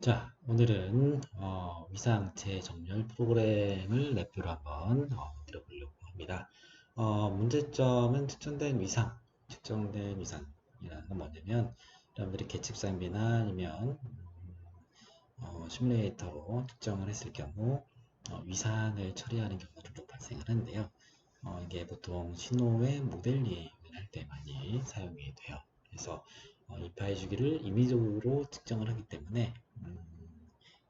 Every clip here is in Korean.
자, 오늘은 어, 위상 재정렬 프로그램을 랩표로 한번 어, 들어보려고 합니다. 어, 문제점은 특정된 위상, 특정된 위상이라는 건 뭐냐면 여러분들이 계측상비나 아니면 음, 어, 시뮬레이터로 특정을 했을 경우 어, 위상을 처리하는 경우가 종종 발생을 하는데요. 어, 이게 보통 신호의 모델링을 할 때 많이 사용이 돼요. 그래서 어, 이 파이 주기를 임의적으로 측정을 하기 때문에 음,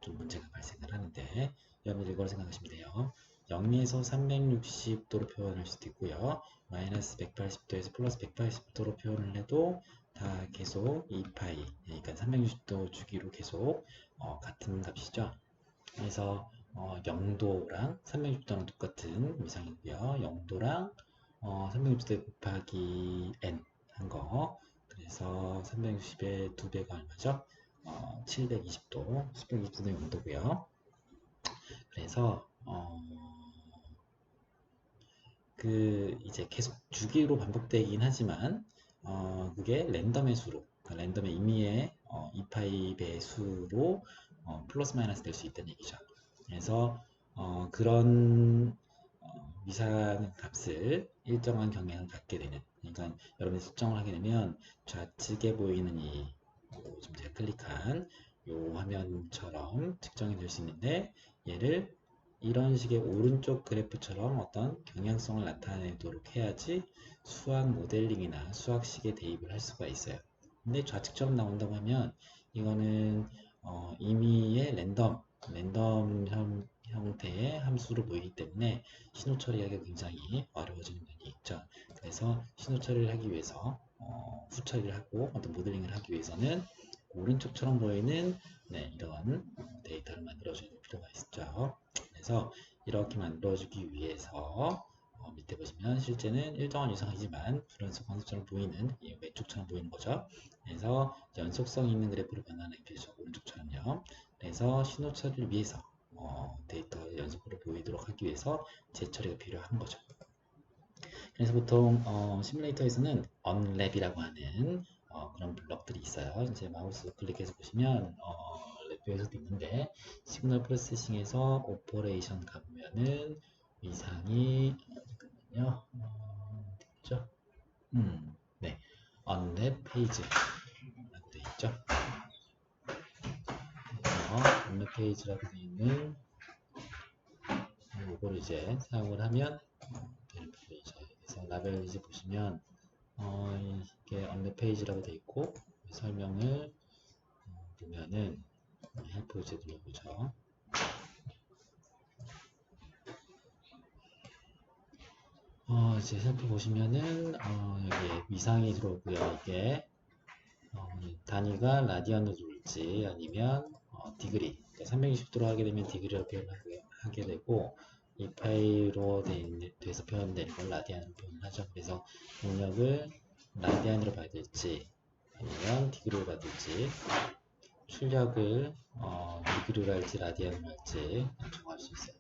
좀 문제가 발생을 하는데 여러분들 이걸 생각하시면 돼요. 0에서 360도로 표현할 수도 있고요. 마이너스 180도에서 플러스 180도로 표현을 해도 다 계속 2파이 그러니까 360도 주기로 계속 어, 같은 값이죠. 그래서 어, 0도랑 360도는 똑같은 위상이고요. 0도랑 어, 360도 곱하기 n 한 거. 그래서 360의 2배가 얼마죠? 어, 720도, 720도는 0도고요. 그래서 어, 그 이제 계속 주기로 반복되긴 하지만 어, 그게 랜덤의 수로, 그러니까 랜덤의 임의의 어, 2파이 배수로 어, 플러스 마이너스 될 수 있다는 얘기죠. 그래서 어, 그런 어, 미상 값을 일정한 경향을 갖게 되는 그러니까 여러분이 설정을 하게 되면 좌측에 보이는 이 지금 클릭한 요 화면처럼 측정이 될 수 있는데 얘를 이런 식의 오른쪽 그래프처럼 어떤 경향성을 나타내도록 해야지 수학 모델링이나 수학식에 대입을 할 수가 있어요. 근데 좌측처럼 나온다고 하면 이거는 어, 임의의 랜덤, 랜덤 형, 형태의 함수로 보이기 때문에 신호 처리하기가 굉장히 어려워지는 면이 있죠. 그래서 신호 처리를 하기 위해서 어, 후 처리를 하고 어떤 모델링을 하기 위해서는 오른쪽처럼 보이는 네, 이런 데이터를 만들어주는 필요가 있죠. 그래서 이렇게 만들어주기 위해서 어, 밑에 보시면 실제는 일정한 유상이지만 불연속 관수처럼 보이는 이 왼쪽처럼 보이는 거죠. 그래서 연속성 있는 그래프를 변환하기 위해서 오른쪽처럼요. 그래서 신호 처리를 위해서 어, 데이터 연속으로 보이도록 하기 위해서 재처리가 필요한 거죠. 그래서 보통 어, 시뮬레이터에서는 onLab이라고 하는 어, 그런 블럭들이 있어요. 이제 마우스 클릭해서 보시면 어, 랩뷰에서도 있는데 시그널 프로세싱에서 오퍼레이션 가보면은 이상이 잠깐만요. 어, 있죠? 음, 네, onLab 페이지라고 되어 있죠. 그래서 onLab 페이지라고 되어 있는 이거를 이제 사용을 하면 라벨 이제 보시면 어, 이게 언더 페이지라고 되어 있고 설명을 어, 보면은 헬프 이제 눌러보죠. 어, 이제 헬프 보시면은 어, 여기 위상이 들어오고요. 이게 어, 단위가 라디안으로 들어올지 아니면 어, 디그리 그러니까 360도로 하게 되면 표현하게 하게 되고 이 파이로 돼서 표현되는 걸 라디안으로 표현하죠. 그래서 능력을 라디안으로 될지 아니면 디그리로 될지 출력을 어, 디그리로 할지 라디안으로 할지 정할 수 있어요.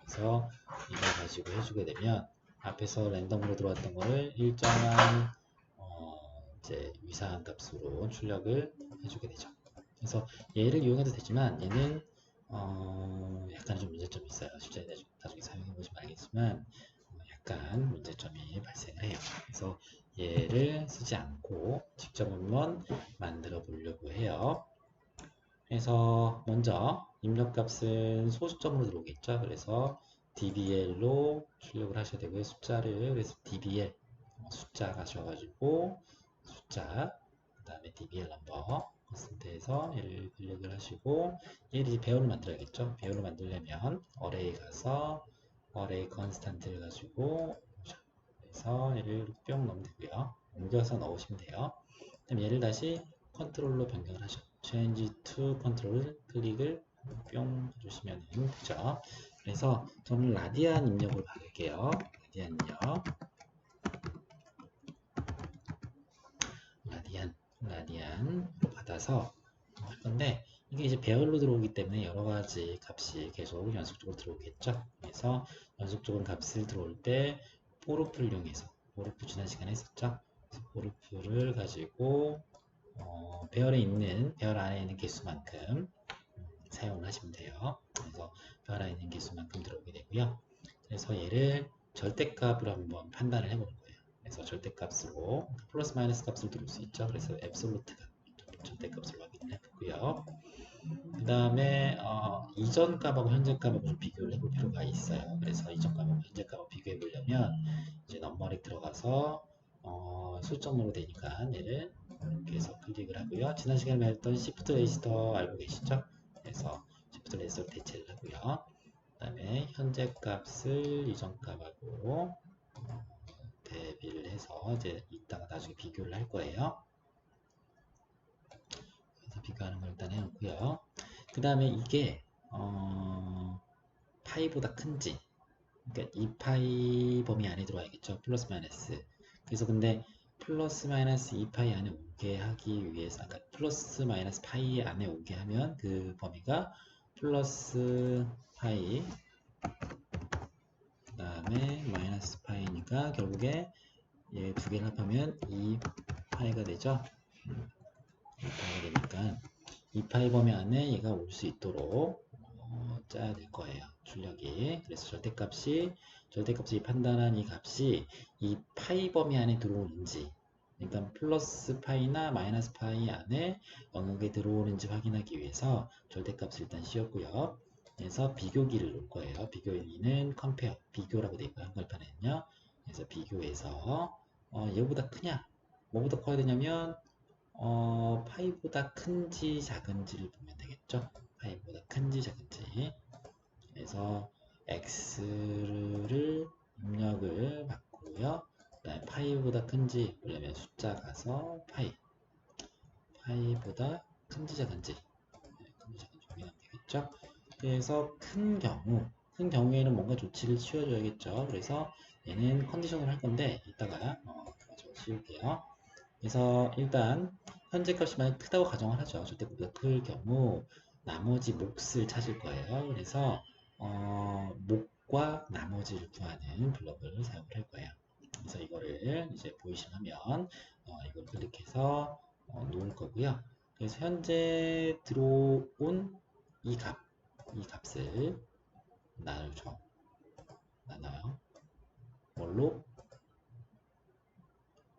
그래서 이걸 가지고 해주게 되면 앞에서 랜덤으로 들어왔던 거를 일정한 어, 이제 위상 값으로 출력을 해주게 되죠. 그래서 얘를 이용해도 되지만 얘는 어, 약간 좀 문제점이 있어요. 실제 나중에 사용해 보시면 알겠지만 어, 약간 문제점이 발생을 해요. 그래서 얘를 쓰지 않고 직접 한번 만들어 보려고 해요. 그래서 먼저 입력값은 소수점으로 들어오겠죠. 그래서 dbl로 출력을 하셔야 되고요. 숫자를 그래서 dbl 어, 숫자 가셔가지고 숫자 그 다음에 dbl 넘버 퍼센트에서 얘를 클릭을 하시고 얘를 이제 배열을 만들어야겠죠. 배열을 만들려면 어레이 가서 어레이 컨스탄트를 가지고 그래서 얘를 뿅 넣으면 되고요. 옮겨서 넣으시면 돼요. 그럼 얘를 다시 컨트롤로 변경을 하죠. change to control 클릭을 뿅 해주시면 되죠. 그래서 저는 라디안 입력으로 바꿀게요. 라디안 입력. 라디안, 받아서 할 건데 이게 이제 배열로 들어오기 때문에 여러 가지 값이 계속 연속적으로 들어오겠죠. 그래서 연속적인 값을 들어올 때 포르프를 이용해서 포르프 지난 시간에 했었죠. 포르프를 가지고 어, 배열에 있는 배열 안에 있는 개수만큼 사용을 하시면 돼요. 그래서 별 안에 있는 개수만큼 들어오게 되고요. 그래서 얘를 절대값으로 한번 판단을 해보는 거예요. 그래서 절대값으로 플러스 마이너스 값을 들을 수 있죠. 그래서 앱솔루트가 절대값으로 확인을 해보고요. 그 다음에 어, 이전 값하고 현재 값하고 좀 비교를 해볼 필요가 있어요. 그래서 이전 값하고 현재 값을 비교해 보려면 이제 넘버릭 들어가서 어, 수점으로 되니까 얘를 이렇게 해서 클릭을 하고요. 지난 시간에 말했던 시프트 레지스터 알고 계시죠? 그래서 시프트 레지스터 대체를 하고요. 그 다음에 현재 값을 이전 값하고 어, 대비를 해서 이제 이따가 나중에 비교를 할 거예요. 그래서 비교하는 걸 일단 해놓고요. 그 다음에 이게 어, 파이보다 큰지 그러니까 이 파이 범위 안에 들어와야겠죠. 플러스 마이너스. 그래서 근데 플러스 마이너스 2파이 안에 오게 하기 위해서 아까 플러스 마이너스 파이 안에 오게 하면 그 범위가 플러스 파이 그 다음에 마이너스 파이니까 결국에 얘 두 개를 합하면 2파이가 되죠. 2파이가 되니까 2파이 범위 안에 얘가 올 수 있도록 어, 짜야 될 거예요. 출력이. 그래서 절대값이 절대값이 판단한 이 값이 이 파이 범위 안에 들어오는지 그러니까 플러스 파이나 마이너스 파이 안에 어느 게 들어오는지 확인하기 위해서 절대값을 일단 씌웠고요. 그래서 비교기를 놓을 거예요. 비교기는 컴페어, 비교라고 되어 있고요. 한글판에는요. 그래서 비교해서 어, 얘보다 크냐? 뭐보다 커야 되냐면 어, 파이보다 큰지 작은지를 보면 되겠죠. 파이보다 큰지 작은지. 그래서 x를 입력을 바꾸고요. 그다음에 파이보다 큰지 보려면 숫자 가서 파이. 파이보다 큰지 작은지. 네, 큰지 작은지 확인하면 되겠죠. 그래서 큰 경우, 큰 경우에는 뭔가 조치를 취해줘야겠죠. 그래서 얘는 컨디션을 할 건데 이따가 어, 좀 씌울게요. 그래서 일단 현재 값이 만약 크다고 가정을 하죠. 절대값보다 클 경우 나머지 몫을 찾을 거예요. 그래서 어, 목과 나머지를 구하는 블럭을 사용을 할 거예요. 그래서 이거를 이제 보이시면 어, 이걸 클릭해서 어, 놓을 거고요. 그래서 현재 들어온 이 값, 이 값을 나누죠. 나눠요. 뭘로?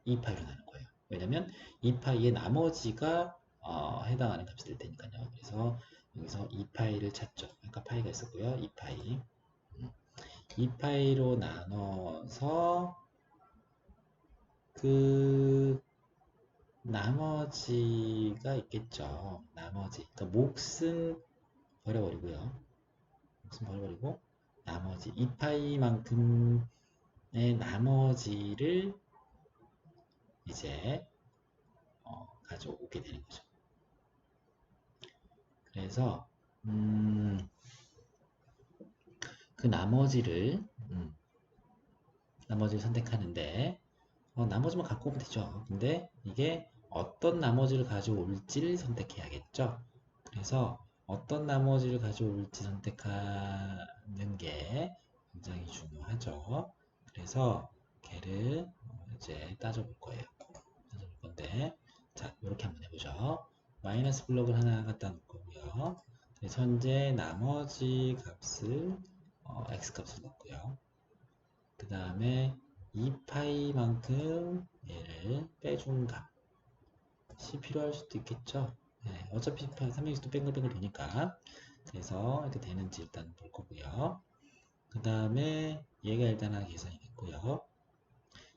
2파이로 나눌 거예요. 왜냐면 2파이의 나머지가 어, 해당하는 값이 될 테니까요. 그래서 여기서 2파이를 찾죠. 아까 파이가 있었고요. 2파이. 2파이로 나눠서 그 나머지가 있겠죠. 나머지. 그러니까 몫은 버려버리고요. 몫은 버려버리고 나머지 2파이만큼의 나머지를 이제 어, 가져오게 되는 거죠. 그래서 음, 그 나머지를 음, 나머지를 선택하는데 어, 나머지만 갖고 오면 되죠. 근데 이게 어떤 나머지를 가져올지를 선택해야겠죠. 그래서 어떤 나머지를 가져올지 선택하는 게 굉장히 중요하죠. 그래서 걔를 이제 따져볼 거예요. 따져볼 건데 자 이렇게 한번 해보죠. 마이너스 블록을 하나 갖다. 그래서 현재 나머지 값을 어, x 값을 넣고요. 그 다음에 2파이만큼 얘를 빼준 값이 필요할 수도 있겠죠. 네, 어차피 360도 뱅글뱅글 도니까 그래서 이렇게 되는지 일단 볼 거고요. 그 다음에 얘가 일단 하나 계산이 됐고요.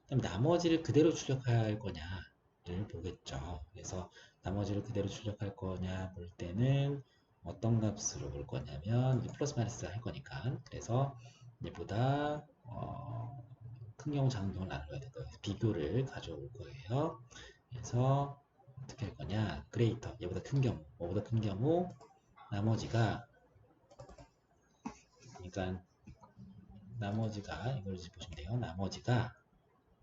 그다음 나머지를 그대로 출력할 거냐를 보겠죠. 그래서 나머지를 그대로 출력할 거냐 볼 때는 어떤 값으로 볼 거냐면 플러스 마이너스 할 거니까 그래서 얘보다 어, 큰 경우 작은 경우 나눠야 될 거예요. 비교를 가져올 거예요. 그래서 어떻게 할 거냐 그레이터 얘보다 큰 경우 뭐보다 큰 경우 나머지가 그러니까 나머지가 이걸 보시면 돼요. 나머지가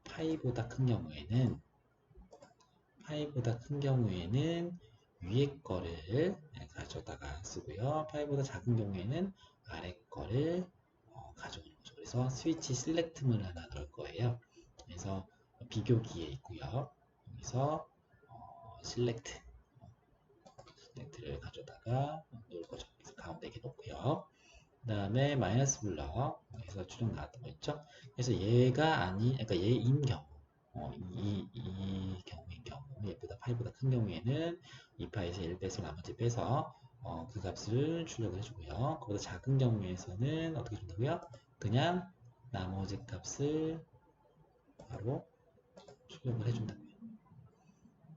파이보다 큰 경우에는 파이보다 큰 경우에는 위에 거를 가져다가 쓰고요. 파이보다 작은 경우에는 아래 거를 어, 가져오는 거죠. 그래서 스위치 셀렉트문을 하나 넣을 거예요. 그래서 비교기에 있고요. 여기서 어, 셀렉트 셀렉트를 가져다가 놓을 거죠. 그래서 거죠. 그 다음에 마이너스 블럭 여기서 출력 나왔던 거 있죠. 그래서 얘가 아니, 그러니까 얘인 경우, 어, 이, 이 경우인 경우, 얘보다 8보다 큰 경우에는 2파에서 1 빼서 나머지 빼서 어, 그 값을 출력을 해주고요. 그보다 작은 경우에서는 어떻게 준다고요? 그냥 나머지 값을 바로 출력을 해준다고요.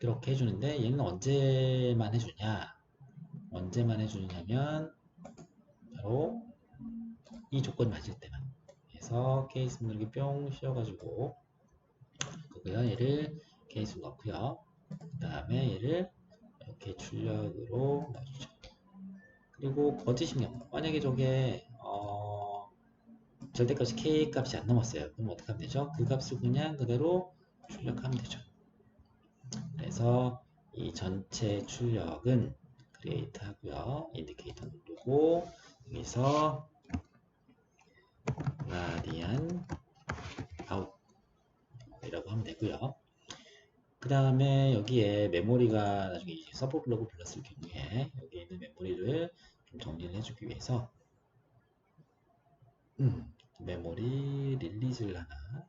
그렇게 해주는데 얘는 언제만 해주냐? 언제만 해주냐면 바로 이 조건이 맞을 때만. 그래서 케이스 누르기 뿅 씌워가지고 그고요. 얘를 케이스 넣고요. 그 다음에 얘를 이렇게 출력으로 넣어주죠. 그리고 거짓인 경우 만약에 저게 어, 절대값이 k 값이 안 넘었어요. 그럼 어떻게 하면 되죠? 그 값을 그냥 그대로 출력하면 되죠. 그래서 이 전체 출력은 create 하고요. 인디케이터 누르고 여기서 radian out 이라고 하면 되고요. 그 다음에 여기에 메모리가 나중에 이제 서브 블록을 불렀을 경우에 여기에 있는 메모리를 좀 정리를 해주기 위해서 음, 메모리 릴리즈를 하나.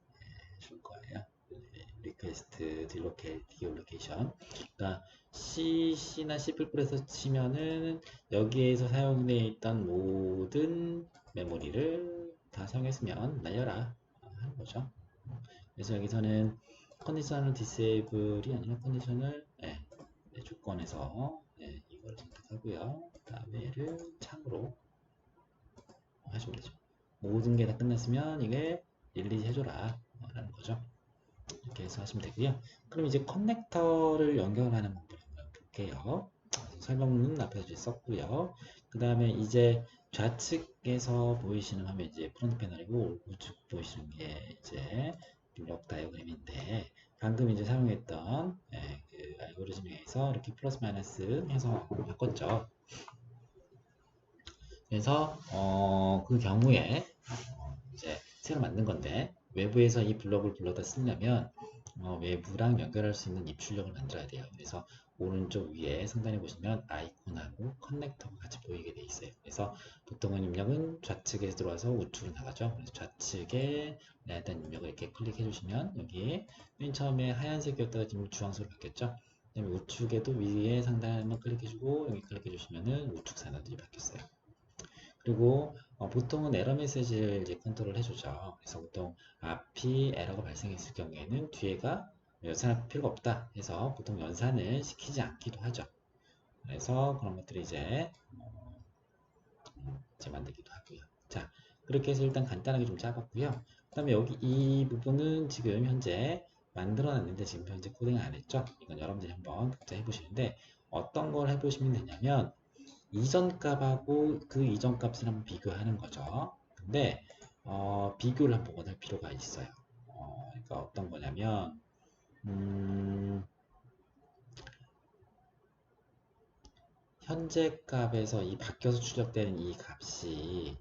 리퀘스트 딜로케 디올로케이션 그러니까 C, C나 C++에서 치면은 여기에서 사용되어 있던 모든 메모리를 다 사용했으면 날려라 하는 거죠. 그래서 여기서는 컨디셔널 디세이블이 아니라 컨디셔널 네, 네, 조건에서 네, 이걸 선택하고요. 그 다음에 얘를 창으로 하시면 되죠. 모든 게 다 끝났으면 이게 릴리즈 해줘라 라는 거죠. 이렇게 해서 하시면 되고요. 그럼 이제 커넥터를 연결하는 방법을 볼게요. 설명은 앞에서 썼고요. 그 다음에 이제 좌측에서 보이시는 화면 이제 프론트 패널이고 우측 보이시는 게 이제 블록 다이어그램인데 방금 이제 사용했던 예, 그 알고리즘에서 이렇게 플러스 마이너스 해서 바꿨죠. 그래서 어, 그 경우에 어, 이제 새로 만든 건데 외부에서 이 블럭을 불러다 쓰려면 어, 외부랑 연결할 수 있는 입출력을 만들어야 돼요. 그래서 오른쪽 위에 상단에 보시면 아이콘하고 커넥터가 같이 보이게 돼 있어요. 그래서 보통은 입력은 좌측에서 들어와서 우측으로 나가죠. 그래서 좌측에 대한 입력을 이렇게 클릭해 주시면 여기에 맨 처음에 하얀색이었다가 지금 주황색으로 바뀌었죠. 그다음에 우측에도 위에 상단에 한번 클릭해 주고 여기 클릭해 주시면은 우측 산화들이 바뀌었어요. 그리고 어, 보통은 에러 메시지를 이제 컨트롤 해주죠. 그래서 보통 앞이 에러가 발생했을 경우에는 뒤에가 연산할 필요가 없다 해서 보통 연산을 시키지 않기도 하죠. 그래서 그런 것들이 이제 어, 이제 만들기도 하고요. 자 그렇게 해서 일단 간단하게 좀 짜봤고요. 그 다음에 여기 이 부분은 지금 현재 만들어놨는데 지금 현재 코딩을 안 했죠. 이건 여러분들이 한번 각자 해보시는데 어떤 걸 해보시면 되냐면 이전 값하고 그 이전 값을 한번 비교하는 거죠. 근데 어, 비교를 한번 할 필요가 있어요. 어, 그러니까 어떤 거냐면 음, 현재 값에서 이 바뀌어서 출력되는 이 값이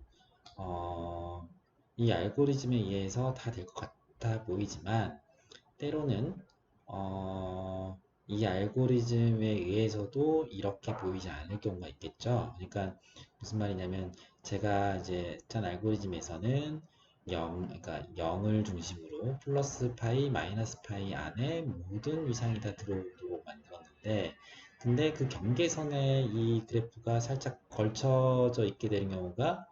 어, 이 알고리즘에 의해서 다 될 것 같아 보이지만 때로는 어, 이 알고리즘에 의해서도 이렇게 보이지 않을 경우가 있겠죠. 그러니까 무슨 말이냐면 제가 이제 짠 알고리즘에서는 0, 그러니까 0을 중심으로 플러스 파이, 마이너스 파이 안에 모든 위상이 다 들어오도록 만들었는데 근데 그 경계선에 이 그래프가 살짝 걸쳐져 있게 되는 경우가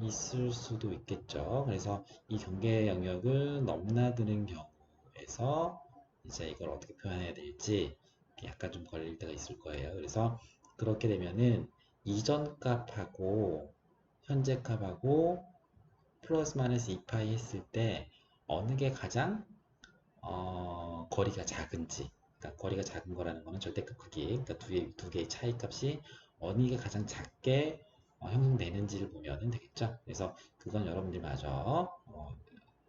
있을 수도 있겠죠. 그래서 이 경계 영역을 넘나드는 경우에서 이제 이걸 어떻게 표현해야 될지 약간 좀 걸릴 때가 있을 거예요. 그래서 그렇게 되면은 이전 값하고 현재 값하고 플러스 마이너스 2파이 했을 때 어느 게 가장 어, 거리가 작은지 그러니까 거리가 작은 거라는 거는 절대값 크기 그러니까 두, 개, 두 개의 차이 값이 어느 게 가장 작게 어, 형성되는지를 보면 되겠죠. 그래서 그건 여러분들이 마저 어,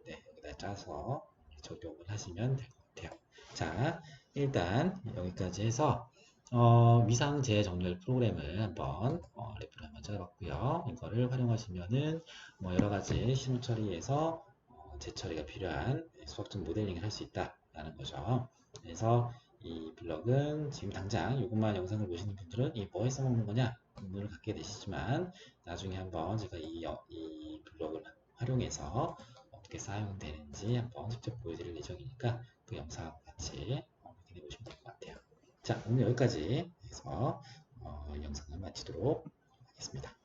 네, 여기다 짜서 적용을 하시면 될 것 같아요. 자, 일단 여기까지 해서 어, 위상 재 정렬 프로그램을 한번 어, 레프를 한번 짜봤고요. 이거를 활용하시면은 뭐 여러 가지 실무 처리에서 어, 재처리가 필요한 수학적 모델링을 할 수 있다라는 거죠. 그래서 이 블럭은 지금 당장 이것만 영상을 보시는 분들은 이 뭐에 써먹는 거냐? 눈을 갖게 되시지만 나중에 한번 제가 이, 어- 이 블록을 활용해서 어떻게 사용되는지 한번 직접 보여드릴 예정이니까 그 영상 같이 어, 확인해 보시면 될 것 같아요. 자, 오늘 여기까지 해서 어, 영상을 마치도록 하겠습니다.